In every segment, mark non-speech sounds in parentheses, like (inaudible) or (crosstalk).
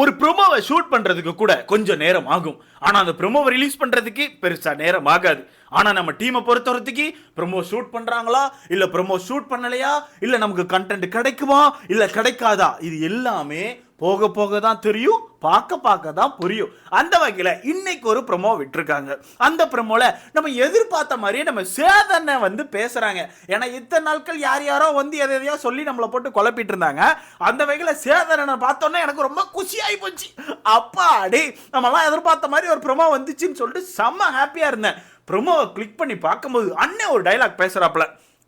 ஒரு ப்ரோமோவை ஷூட் பண்ணுறதுக்கு கூட கொஞ்சம் நேரம் ஆகும். ஆனால் அந்த ப்ரோமோவை ரிலீஸ் பண்ணுறதுக்கு பெருசாக நேரம் ஆகாது. ஆனால் நம்ம டீமை பொறுத்தவரத்துக்கு ப்ரோமோ ஷூட் பண்ணுறாங்களா இல்லை ப்ரோமோ ஷூட் பண்ணலையா? இல்லை நமக்கு கண்டென்ட் கிடைக்குமா? இல்லை கிடைக்காதா? இது எல்லாமே போக போக தான் தெரியும். பார்க்க பார்க்க தான் புரியும். அந்த வகையில் இன்னைக்கு ஒரு ப்ரொமோ விட்டுருக்காங்க. அந்த ப்ரொமோவில் நம்ம எதிர்பார்த்த மாதிரியே நம்ம சேதனை வந்து பேசுகிறாங்க ஏன்னா இத்தனை நாட்கள் யார் யாரோ வந்து எதை எதையோ சொல்லி நம்மளை போட்டு குழப்பிட்டு இருந்தாங்க. அந்த வகையில் சேதனை பார்த்தோன்னே எனக்கு ரொம்ப குஷியாகி போச்சு. அப்பா அடே நம்மலாம் எதிர்பார்த்த மாதிரி ஒரு ப்ரொமோ வந்துச்சுன்னு சொல்லிட்டு செம்ம ஹாப்பியாக இருந்தேன். ப்ரொமோவை கிளிக் பண்ணி பார்க்கும்போது அண்ணன் ஒரு டைலாக் பேசுகிறாப்புல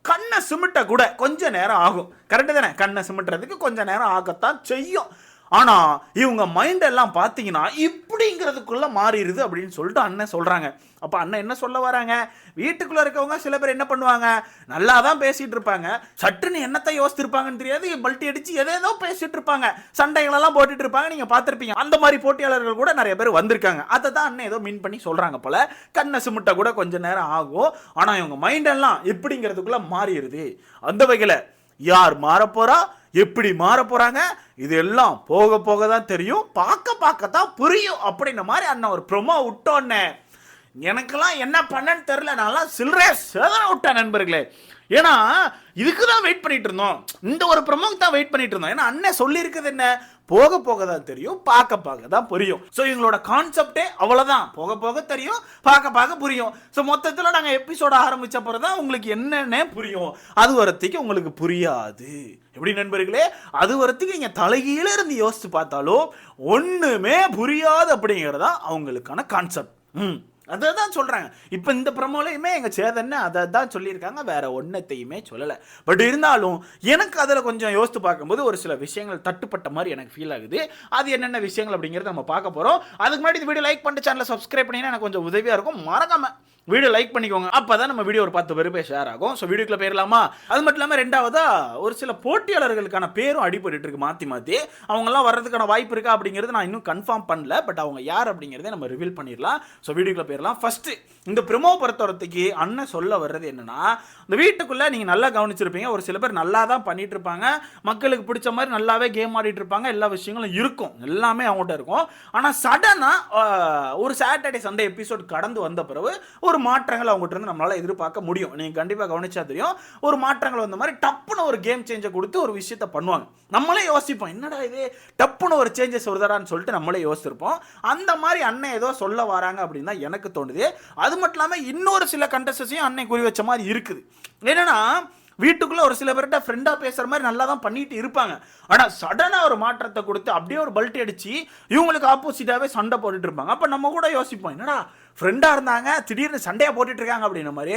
கண்ணை சிமிட்ட கூட கொஞ்சம் நேரம் ஆகும். கரெக்டு தானே? கண்ணை சிமிட்டுறதுக்கு கொஞ்சம் நேரம் ஆகத்தான் செய்யும். ஆனா இவங்க மைண்ட் எல்லாம் பார்த்தீங்கன்னா இப்படிங்கிறதுக்குள்ள மாறிடுது அப்படின்னு சொல்லிட்டு அண்ணன் சொல்றாங்க. அப்ப அண்ணன் என்ன சொல்ல வராங்க? வீட்டுக்குள்ள இருக்கவங்க சில பேர் என்ன பண்ணுவாங்க? நல்லா தான் பேசிட்டு இருப்பாங்க. சட்டுன்னு என்னத்தை யோசிச்சிருப்பாங்கன்னு தெரியாது. பல்ட்டி அடிச்சு எதேதோ பேசிட்டு இருப்பாங்க. சண்டைகளெல்லாம் போட்டுட்டு இருப்பாங்க. நீங்க பார்த்துருப்பீங்க. அந்த மாதிரி போட்டியாளர்கள் கூட நிறைய பேர் வந்திருக்காங்க. அதை தான் அண்ணன் ஏதோ மீன் பண்ணி சொல்றாங்க போல. கண்ணை சிமிட்ட கூட கொஞ்ச நேரம் ஆகும். ஆனா இவங்க மைண்ட் எல்லாம் இப்படிங்கிறதுக்குள்ள மாறிடுது. அந்த வகையில யார் மாறப்போறா? எப்படி மாற போகிறாங்க இது எல்லாம் போக போக தான் தெரியும். பார்க்க பார்க்க தான் புரியும் அப்படின்ன மாதிரி அண்ணன் ஒரு ப்ரொமோ விட்டோன்னே. எனக்கெல்லாம் என்ன பண்ணன்னு தெரில நான்லாம் சில்லறை சேதனை விட்டேன் நண்பர்களே. ஏன்னா இதுக்கு தான் வெயிட் பண்ணிட்டு இருந்தோம். இந்த ஒரு ப்ரமோக்கு தான் வெயிட் பண்ணிட்டு இருந்தோம். ஏன்னா அண்ணன் சொல்லியிருக்குது என்ன? போக போக தான் தெரியும் பார்க்க பார்க்க தான் புரியும். ஸோ இவங்களோட கான்செப்டே அவ்வளோதான் போக போக தெரியும் பார்க்க பார்க்க புரியும். ஸோ மொத்தத்தில் நாங்கள் எபிசோட ஆரம்பித்த பிறகு தான் உங்களுக்கு என்னென்ன புரியும். அது வரத்துக்கு உங்களுக்கு புரியாது. எப்படி நண்பர்களே? அது வரத்துக்கு நீங்கள் தலைகீழ இருந்து யோசித்து பார்த்தாலும் ஒன்றுமே புரியாது அப்படிங்கிறதா அவங்களுக்கான கான்செப்ட் ம். அதை தான் சொல்கிறாங்க இப்போ இந்த ப்ரமோலையுமே எங்கள் சேதன்னு அதை தான் சொல்லியிருக்காங்க. வேறு ஒன்றத்தையுமே சொல்லலை. பட் இருந்தாலும் எனக்கு அதில் கொஞ்சம் யோசித்து பார்க்கும்போது ஒரு சில விஷயங்கள் தட்டுப்பட்ட மாதிரி எனக்கு ஃபீல் ஆகுது. அது என்னென்ன விஷயங்கள் அப்படிங்கிறத நம்ம பார்க்க போகிறோம் அதுக்கு முன்னாடி இந்த வீடியோ லைக் பண்ணிட்டு சேனலை சப்ஸ்கிரைப் பண்ணிங்கன்னா எனக்கு கொஞ்சம் உதவியாக இருக்கும். மறக்காம வீடியோ லைக் பண்ணிக்கோங்க. அப்போ தான் நம்ம வீடியோ ஒரு பத்து பேர் போய் ஷேர் ஆகும் ஸோ வீடியோக்குள்ள போயிடலாமா அது மட்டும் இல்லாமல் ரெண்டாவதாக ஒரு சில போட்டியாளர்களுக்கான பேரும் அடிபட்டு இருக்கு மாற்றி மாற்றி அவங்கெல்லாம் வர்றதுக்கான வாய்ப்பு இருக்கா அப்படிங்கிறது நான் இன்னும் கன்ஃபார்ம் பண்ணல. பட் அவங்க யார் அப்படிங்கிறத நம்ம ரிவீல் பண்ணிடலாம் ஸோ வீடியோக்குள்ள போயிடலாம் ஃபர்ஸ்ட் இந்த ப்ரிமோ பொறுத்தவரத்துக்கு அண்ணன் சொல்ல வர்றது என்னன்னா இந்த வீட்டுக்குள்ளே நீங்கள் நல்லா கவனிச்சிருப்பீங்க. ஒரு சில பேர் நல்லா தான் பண்ணிட்டு இருப்பாங்க மக்களுக்கு பிடிச்ச மாதிரி நல்லாவே கேம் ஆடிட்டு இருப்பாங்க எல்லா விஷயங்களும் இருக்கும். எல்லாமே அவங்கள்ட்ட இருக்கும். ஆனால் சடனாக ஒரு சாட்டர்டே சண்டே எபிசோட் கடந்து வந்த பிறகு ஒரு மாற்றங்கள் அவங்ககிட்ட இருந்து நம்மளால் எதிர்பார்க்க முடியும். நீங்கள் கண்டிப்பாக கவனிச்சா தெரியும். ஒரு மாற்றங்கள் வந்த மாதிரி டப்புன்னு ஒரு கேம் சேஞ்சை கொடுத்து ஒரு விஷயத்த பண்ணுவாங்க. நம்மளே யோசிப்போம். என்னடா இது? டப்புன்னு ஒரு சேஞ்சஸ் வருதாடான்னு சொல்லிட்டு நம்மளே யோசிச்சிருப்போம். அந்த மாதிரி அண்ணன் ஏதோ சொல்ல வராங்க அப்படின்னு தான் எனக்கு தோணுது. அது மட்டும் இல்லாமல் இன்னொரு சில கண்டஸ்டஸையும் அன்னை குறி வச்ச மாதிரி இருக்குது. என்னென்னா வீட்டுக்குள்ளே ஒரு சில பேர்கிட்ட ஃப்ரெண்டாக பேசுற மாதிரி நல்லா தான் பண்ணிட்டு இருப்பாங்க. ஆனால் சடனாக ஒரு மாற்றத்தை கொடுத்து அப்படியே ஒரு பல்ட் அடித்து இவங்களுக்கு ஆப்போசிட்டாகவே சண்டை போட்டுட்டு இருப்பாங்க. அப்போ நம்ம கூட யோசிப்போம் என்னடா ஃப்ரெண்டாக இருந்தாங்க திடீர்னு சண்டையாக போட்டுட்ருக்காங்க இருக்காங்க மாதிரி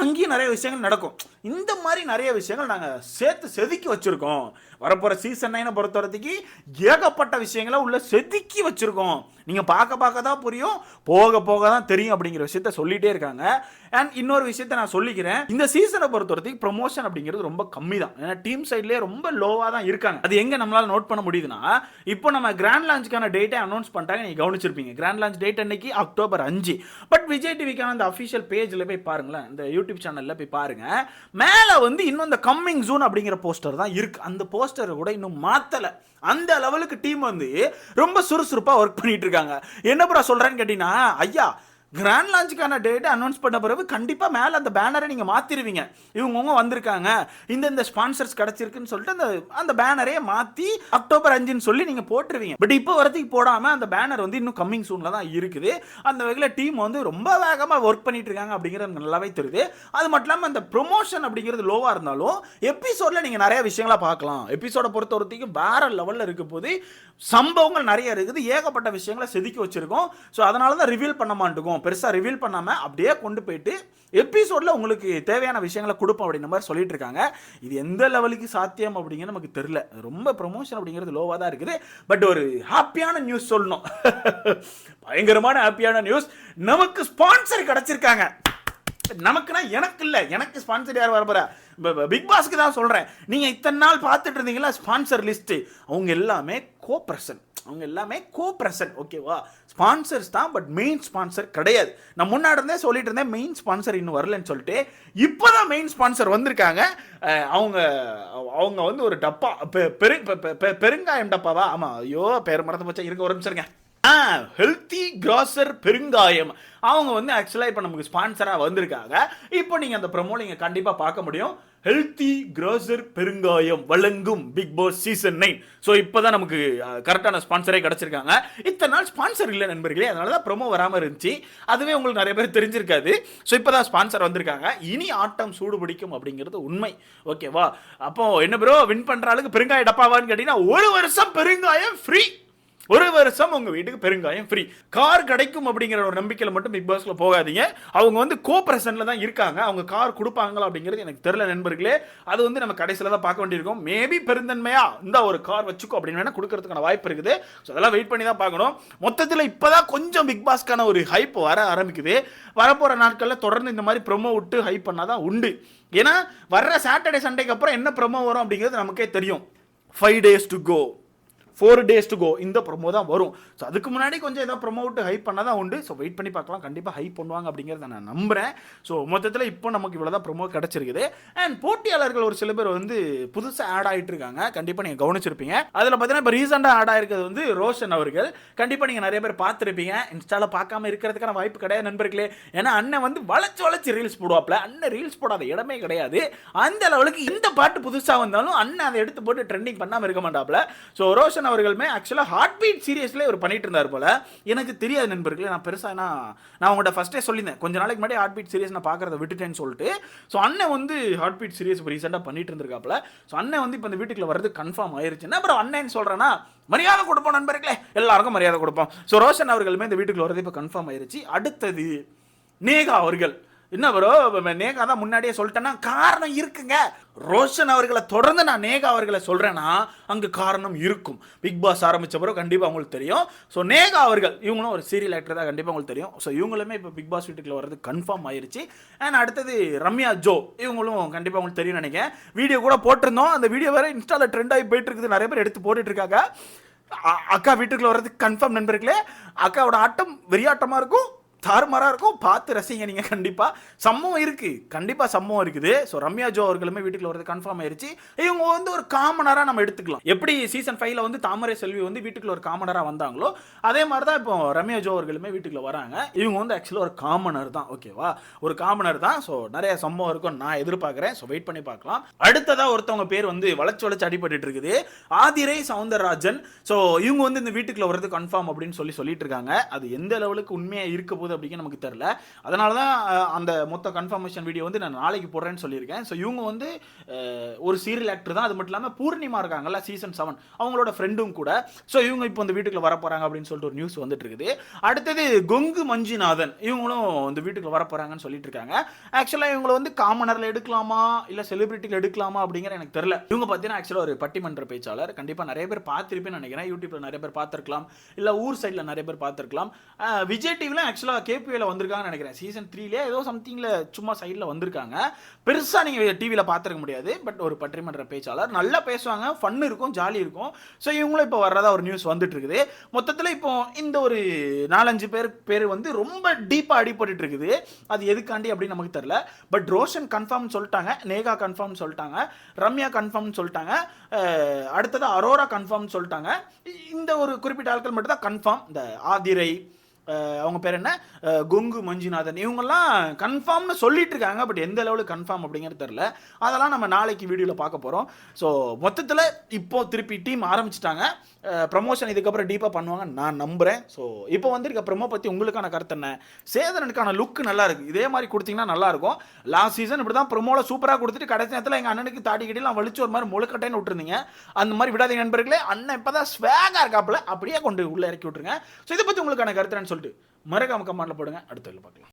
அங்கேயும் நிறைய விஷயங்கள் நடக்கும். இந்த மாதிரி நிறைய விஷயங்கள் நாங்கள் சேர்த்து செதுக்கி வச்சுருக்கோம். வரப்போகிற சீசன் நைனை பொறுத்த வரைக்கும் ஏகப்பட்ட விஷயங்களை உள்ள செதுக்கி வச்சுருக்கோம். நீங்கள் பார்க்க பார்க்க தான் புரியும். போக போக தான் தெரியும் அப்படிங்கிற விஷயத்த சொல்லிகிட்டே இருக்காங்க. அண்ட் இன்னொரு விஷயத்த நான் சொல்லிக்கிறேன். இந்த சீசனை பொறுத்த வரைக்கும் ப்ரொமோஷன் அப்படிங்கிறது ரொம்ப கம்மி தான். ஏன்னா டீம் சைட்லேயே ரொம்ப லோவாக தான் இருக்காங்க. அது எங்கே நம்மளால் நோட் பண்ண முடியுதுன்னா இப்போ நம்ம கிராண்ட் லான்ச்சுக்கான டேட்டை அனௌன்ஸ் பண்ணிட்டாங்க நீங்கள் கவனிச்சிருப்பீங்க. கிராண்ட் லான்ச் டேட் அன்னைக்கு அக்டோபர் அஞ்சு. பட் விஜய் டிவிக்கான அந்த அஃபிஷியல் பேஜில் போய் பாருங்களேன். இந்த யூடியூப் சேனலில் போய் பாருங்க. மேலே வந்து இன்னும் இந்த கம்மிங் ஜூன் அப்படிங்கிற போஸ்டர் தான் இருக்கு. அந்த போஸ்டரை கூட இன்னும் மாற்றலை அந்த லெவலுக்கு டீம் வந்து ரொம்ப சுறுசுறுப்பாக ஒர்க் பண்ணிட்டு இருக்காங்க. என்ன ப்ரோ சொல்கிறேன்னு கேட்டிங்கன்னா ஐயா கிராண்ட் லான்ச்சுக்கான டேட் அனௌன்ஸ் பண்ண பிறகு கண்டிப்பாக மேலே அந்த பேனரை நீங்கள் மாற்றிடுவீங்க இவங்கவுங்க வந்திருக்காங்க. இந்த இந்த ஸ்பான்சர்ஸ் கிடச்சிருக்குன்னு சொல்லிட்டு அந்த அந்த பேனரே மாற்றி அக்டோபர் அஞ்சுன்னு சொல்லி நீங்கள் போட்டுருவீங்க. பட் இப்போ வரத்துக்கு போடாமல் அந்த பேனர் வந்து இன்னும் கம்மிங் சூனில் தான் இருக்குது. அந்த வகையில் டீம் வந்து ரொம்ப வேகமாக ஒர்க் பண்ணிட்டு இருக்காங்க அப்படிங்கிறது எனக்கு நல்லாவே தெரியுது. அது மட்டும் இல்லாமல் அந்த ப்ரொமோஷன் அப்படிங்கிறது லோவாக இருந்தாலும் எபிசோடில் நீங்கள் நிறைய விஷயங்களா பார்க்கலாம். எபிசோடை பொறுத்த வரைக்கும் வேற லெவலில் இருக்க போது சம்பவங்கள் நிறைய இருக்குது. ஏகப்பட்ட விஷயங்களை செதுக்கி வச்சிருக்கோம். ஸோ அதனால தான் ரிவீல் பண்ண மாட்டோம். பெருசாக ரிவீல் பண்ணாமல் அப்படியே கொண்டு போயிட்டு எபிசோடில் உங்களுக்கு தேவையான விஷயங்களை கொடுப்போம் அப்படின்ற மாதிரி சொல்லிட்டு இருக்காங்க. இது எந்த லெவலுக்கு சாத்தியம் அப்படிங்கிறது நமக்கு தெரில ரொம்ப ப்ரொமோஷன் அப்படிங்கிறது லோவாக தான் இருக்குது. பட் ஒரு ஹாப்பியான நியூஸ் சொல்லணும். (laughs) பயங்கரமான ஹாப்பியான நியூஸ் நமக்கு ஸ்பான்சர் கிடச்சிருக்காங்க. நமக்குனா எனக்கு இல்லை. எனக்கு ஸ்பான்சர் யார் வர போகிறா பிக் பாஸ்க்கு தான் சொல்கிறேன் நீங்கள் இத்தனை நாள் பார்த்துட்டு இருந்தீங்களா? ஸ்பான்சர் லிஸ்ட்டு அவங்க எல்லாமே கோ பர்சன் அவங்க எல்லாமே கோ பிரசன்ட் ஓகேவா ஸ்பான்சர்ஸ் தான் பட் மெயின் ஸ்பான்சர் கிடையாது. நான் முன்னாடி இருந்தே சொல்லிட்டு இருந்தேன் மெயின் ஸ்பான்சர் இன்னும் வரலன்னு சொல்லிட்டு. இப்போ தான் மெயின் ஸ்பான்சர் வந்திருக்காங்க அவங்க அவங்க வந்து ஒரு டப்பா பெ- பெரு பெ- பெருங்காயம் டப்பாவா? ஆமாம் ஐயோ பேர் மறந்து போச்சா. இருக்க ஒரு நிமிஷம் ஆ ஹெல்த்தி கிராசர் பெருங்காயம். அவங்க வந்து ஆக்சுவலாக இப்போ நமக்கு ஸ்பான்சராக வந்திருக்காங்க. இப்போ நீங்கள் அந்த ப்ரமோ நீங்கள் கண்டிப்பாக பார்க்க முடியும். ஹெல்த்தி கிராசர் பெருங்காயம் வழங்கும் Bigg Boss season nine so இப்போ தான் நமக்கு கரெக்டான ஸ்பான்சரே கிடச்சிருக்காங்க. இத்தனை நாள் ஸ்பான்சர் இல்லை நண்பர்களே. அதனால தான் ப்ரொமோ வராமல் இருந்துச்சு. அதுவே உங்களுக்கு நிறைய பேர் தெரிஞ்சிருக்காது. ஸோ இப்போ தான் ஸ்பான்சர் வந்திருக்காங்க. இனி ஆட்டம் சூடு பிடிக்கும் அப்படிங்கிறது உண்மை. ஓகேவா அப்போ என்ன ப்ரோ வின் பண்ணுற அளவுக்கு பெருங்காய டப்பாவான்னு கேட்டிங்கன்னா ஒரு வருஷம் பெருங்காயம் ஃப்ரீ ஒரு வருஷம் உங்க வீட்டுக்கு பெருங்காயம் ஃப்ரீ கார் கிடைக்கும் அப்படிங்கிற ஒரு நம்பிக்கையில மட்டும் பிக் பாஸ்ல போகாதீங்க. அவங்க வந்து கோ பிரசன்ல தான் இருக்காங்க. அவங்க கார் கொடுப்பாங்களா அப்படிங்கிறது எனக்கு தெரியல நண்பர்களே. அது வந்து நம்ம கடைசியில தான் பார்க்க வேண்டியிருக்கும். மேபி பெருந்தன்மையா இந்த ஒரு கார் வச்சுக்கோ அப்படின்னு வேணா கொடுக்கறதுக்கான வாய்ப்பு இருக்குது. ஸோ அதெல்லாம் வெயிட் பண்ணி தான் பார்க்கணும். மொத்தத்தில் இப்போதான் கொஞ்சம் பிக் பாஸ்க்கான ஒரு ஹைப் வர ஆரம்பிக்குது. வரப்போற நாட்களில் தொடர்ந்து இந்த மாதிரி ப்ரொமோ விட்டு ஹைப் பண்ணாதான் உண்டு. ஏன்னா வர்ற சாட்டர்டே சண்டேக்கு அப்புறம் என்ன ப்ரொமோ வரும் அப்படிங்கிறது நமக்கே தெரியும். Five days to go four days to go இந்த ப்ரொமோ தான் வரும். ஸோ அதுக்கு முன்னாடி கொஞ்சம் ஏதாவது ப்ரொமோட்டு ஹைப் பண்ணால் தான் உண்டு. ஸோ வெயிட் பண்ணி பார்க்கலாம். கண்டிப்பாக ஹைப் பண்ணுவாங்க அப்படிங்கிறத நான் நம்புகிறேன் ஸோ மொத்தத்தில் இப்போ நமக்கு இவ்வளோ தான் ப்ரொமோ கிடச்சிருக்குது. அண்ட் போட்டியாளர்கள் ஒரு சில பேர் வந்து புதுசாக ஆட் ஆகிட்டு இருக்காங்க. கண்டிப்பாக நீங்கள் கவனிச்சிருப்பீங்க. அதில் பார்த்தீங்கன்னா இப்போ ரீசெண்டாக ஆட் ஆயிருக்கிறது வந்து ரோஷன் அவர்கள். கண்டிப்பாக நீங்கள் நிறைய பேர் பார்த்துருப்பீங்க. இன்ஸ்டாவில் பார்க்காம இருக்கிறதுக்கான வாய்ப்பு கிடையாது நண்பர்களே. ஏன்னா அண்ணன் வந்து வளைச்சு வளைச்சு ரீல்ஸ் போடுவாப்ல. அண்ணன் ரீல்ஸ் போடாத இடமே கிடையாது. அந்த லெவலுக்கு இந்த பாட்டு புதுசாக வந்தாலும் அண்ணன் அதை எடுத்து போட்டு ட்ரெண்டிங் பண்ணாமல் இருக்க மாட்டாப்ல. ஸோ ரோஷன் அவர்களுமே ஆக்சுவலாக ஹார்ட் பீட் சீரியஸ்லேயே ஒரு பண்ணிட்டு இருந்தார் போல. எனக்கு தெரியாது நண்பர்களே நான் பெருசாக நான் நான் உங்கள்கிட்ட ஃபஸ்ட்டே சொல்லியிருந்தேன். கொஞ்ச நாளைக்கு முன்னாடி ஹார்ட் பீட் சீரியஸ் நான் பார்க்குறத விட்டுட்டேன்னு சொல்லிட்டு. ஸோ அண்ணன் வந்து ஹார்ட் பீட் சீரியஸ் இப்போ ரீசெண்டாக பண்ணிட்டு இருந்திருக்காப்ல ஸோ அண்ணன் வந்து இப்போ இந்த வீட்டுக்குள்ள வர்றது கன்ஃபார்ம் ஆயிருச்சுன்னா அப்புறம் அண்ணன் சொல்கிறேன்னா மரியாதை கொடுப்போம் நண்பர்களே. எல்லாருக்கும் மரியாதை கொடுப்போம். ஸோ ரோஷன் அவர்களுமே இந்த வீட்டுக்குள்ள வர்றது இப்போ கன்ஃபார்ம் ஆயிருச்சு. அடுத்தது நேகா அவர்கள். என்ன ப்ரோ நேகா தான் முன்னாடியே சொல்லிட்டேன்னா காரணம் இருக்குங்க. ரோஷன் அவர்களை தொடர்ந்து நான் நேகா அவர்களை சொல்கிறேன்னா அங்கு காரணம் இருக்கும். பிக் பாஸ் ஆரம்பித்த பிறகு கண்டிப்பாக அவங்களுக்கு தெரியும். ஸோ நேகா அவர்கள் இவங்களும் ஒரு சீரியல் ஆக்டர் தான் கண்டிப்பாக உங்களுக்கு தெரியும். ஸோ இவங்களுமே இப்போ பிக் பாஸ் வீட்டுக்குள்ள வர்றது கன்ஃபார்ம் ஆயிருச்சு. அண்ட் அடுத்தது ரம்யா ஜோ இவங்களும் கண்டிப்பாக உங்களுக்கு தெரியும் நினைக்கிறேன். வீடியோ கூட போட்டிருந்தோம். அந்த வீடியோ வேறு இன்ஸ்டாவில் ட்ரெண்ட் ஆகி போயிட்டு இருக்குது. நிறைய பேர் எடுத்து போட்டுட்டு இருக்காங்க. அக்கா வீட்டுக்குள்ளே வர்றதுக்கு கன்ஃபார்ம் நண்பர்களே அக்காவோட ஆட்டம் வெறியாட்டமாக இருக்கும். தாறுமாறாக இருக்கும். பார்த்து ரசிங்க நீங்கள் கண்டிப்பாக சம்பவம் இருக்குது கண்டிப்பாக சம்பவம் இருக்குது. ஸோ ரம்யா ஜோ அவர்களுமே வீட்டுக்குள்ள வரது கன்ஃபார்ம் ஆயிருச்சு. இவங்க வந்து ஒரு காமனராக நம்ம எடுத்துக்கலாம். எப்படி சீசன் ஃபைவ்ல வந்து தாமரை செல்வி வந்து வீட்டுக்குள்ள ஒரு காமனராக வந்தாங்களோ அதே மாதிரி தான் இப்போ ரம்யா ஜோ அவர்களுமே வீட்டுக்குள்ள வராங்க. இவங்க வந்து ஆக்சுவலாக ஒரு காமனர் தான். ஓகேவா ஒரு காமனர் தான். ஸோ நிறைய சம்பவம் இருக்கும் நான் எதிர்பார்க்குறேன். ஸோ வெயிட் பண்ணி பார்க்கலாம். அடுத்ததாக ஒருத்தவங்க பேர் வந்து வளச்சு வளச்சு அடிபட்டு இருக்குது. ஆதிரை சவுந்தரராஜன். ஸோ இவங்க வந்து இந்த வீட்டுக்குள்ள வர்றது கன்ஃபார்ம் அப்படின்னு சொல்லி சொல்லிட்டு இருக்காங்க. அது எந்த லெவலுக்கு உண்மையாக இருக்க போகுது அப்படிங்க நமக்கு தெரியல. அதனால தான் அந்த மொத்த கன்ஃபர்மேஷன் வீடியோ வந்து நான் நாளைக்கு போடுறேன்னு சொல்லியிருக்கேன். ஸோ இவங்க வந்து ஒரு சீரியல் ஆக்டர் தான். அது மட்டும் இல்லாமல் பூர்ணிமா இருக்காங்கல்ல சீசன் செவன் அவங்களோட ஃப்ரெண்டும் கூட. ஸோ இவங்க இப்போ இந்த வீட்டுக்குள்ள வர போகிறாங்க அப்படின்னு சொல்லிட்டு ஒரு நியூஸ் வந்துட்டு இருக்குது அடுத்தது கொங்கு மஞ்சுநாதன். இவங்களும் இந்த வீட்டுக்குள்ள வர போகிறாங்கன்னு சொல்லிட்டு இருக்காங்க ஆக்சுவலாக இவங்களை வந்து காமனரில் எடுக்கலாமா? இல்லை செலிபிரிட்டியில் எடுக்கலாமா அப்படிங்கிற எனக்கு தெரியல. இவங்க பார்த்தீங்கன்னா ஆக்சுவலாக ஒரு பட்டிமன்ற பேச்சாளர். கண்டிப்பாக நிறைய பேர் பார்த்துருப்பேன்னு நினைக்கிறேன். யூடியூப்பில் நிறைய பேர் பார்த்துருக்கலாம். இல்லை ஊர் சைடில் நிறைய பேர் பார்த்துருக்கலாம். விஜய் டிவியில் ஆக்சுவலாக கேபிஎல வந்திருக்காங்கன்னு நினைக்கிறேன். சீசன் த்ரீலே ஏதோ சம்திங்ல சும்மா சைடில் வந்திருக்காங்க. பெருசாக நீங்கள் டிவியில் பார்த்துருக்க முடியாது. பட் ஒரு பட்டிமன்ற பேச்சாளர். நல்லா பேசுவாங்க. ஃபன் இருக்கும். ஜாலி இருக்கும். ஸோ இவங்களும் இப்போ வர்றதா ஒரு நியூஸ் வந்துட்டு இருக்குது மொத்தத்தில் இப்போ இந்த ஒரு நாலஞ்சு பேர் பேர் வந்து ரொம்ப டீப்பாக அடிபட்டு இருக்குது அது எதுக்காண்டி அப்படின்னு நமக்கு தெரியல. பட் ரோஷன் கன்ஃபார்ம் சொல்லிட்டாங்க. நேகா கன்ஃபார்ம் சொல்லிட்டாங்க. ரம்யா கன்ஃபார்ம் சொல்லிட்டாங்க. அடுத்தது அரோரா கன்ஃபார்ம் சொல்லிட்டாங்க. இந்த ஒரு குறிப்பிட்ட ஆட்கள் மட்டும் தான் கன்ஃபார்ம் இந்த ஆதிரை அவங்க பேர் என்ன? கொங்கு மஞ்சுநாதன். இவங்கெல்லாம் கன்ஃபார்ம்னு சொல்லிட்டு இருக்காங்க பட் எந்த லெவலுக்கு கன்ஃபார்ம் அப்படிங்கிறது தெரில அதெல்லாம் நம்ம நாளைக்கு வீடியோவில் பார்க்க போகிறோம் ஸோ மொத்தத்தில் இப்போ திருப்பி டீம் ஆரம்பிச்சிட்டாங்க. ப்ரமோஷன் இதுக்கப்புறம் டீப்பாக பண்ணுவாங்க நான் நம்புகிறேன் ஸோ இப்போ வந்திருக்க ப்ரமோ பற்றி உங்களுக்கான கருத்து என்ன? சேதனனுக்கான லுக் நல்லா இருக்கு. இதே மாதிரி கொடுத்தீங்கன்னா நல்லாயிருக்கும் லாஸ்ட் சீசன் இப்படி தான் ப்ரமோவில் சூப்பராக கொடுத்துட்டு கடைசி நேரத்தில் எங்கள் அண்ணனுக்கு தாடி கட்டிலாம் வலிச்சு ஒரு மாதிரி முழுக்கட்டைன்னு விட்டுருந்தீங்க. அந்த மாதிரி விடாதீங்க நண்பர்களே. அண்ணன் இப்போ தான் ஸ்வேகாக இருக்காப்புல. அப்படியே கொண்டு உள்ளே இறக்கி விட்டுருங்க. ஸோ இதை பற்றி உங்களுக்கான கருத்து என்ன சொல்லிட்டு மறக்காம கமெண்ட்ல போடுங்க. அடுத்த பார்க்கலாம்.